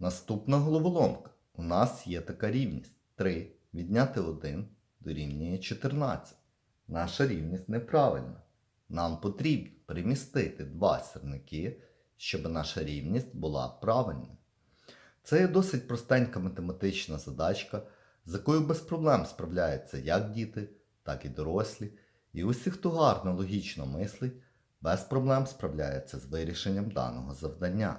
Наступна головоломка. У нас є така рівність. 3 відняти 1 дорівнює 14. Наша рівність неправильна. Нам потрібно перемістити два сірники, щоб наша рівність була правильною. Це є досить простенька математична задачка, з якою без проблем справляються як діти, так і дорослі. І усі, хто гарно логічно мислить, без проблем справляється з вирішенням даного завдання.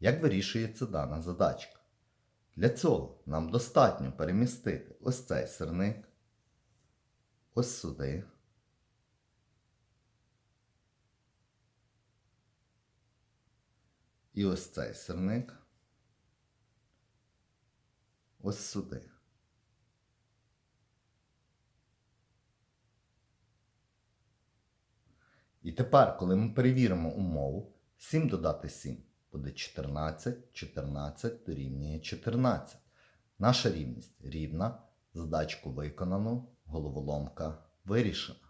Як вирішується дана задачка? Для цього нам достатньо перемістити ось цей сирник, ось сюди. І ось цей сирник. Ось сюди. І тепер, коли ми перевіримо умову, 7 додати 7 буде 14, 14 дорівнює 14. Наша рівність рівна, задачку виконано, головоломка вирішена.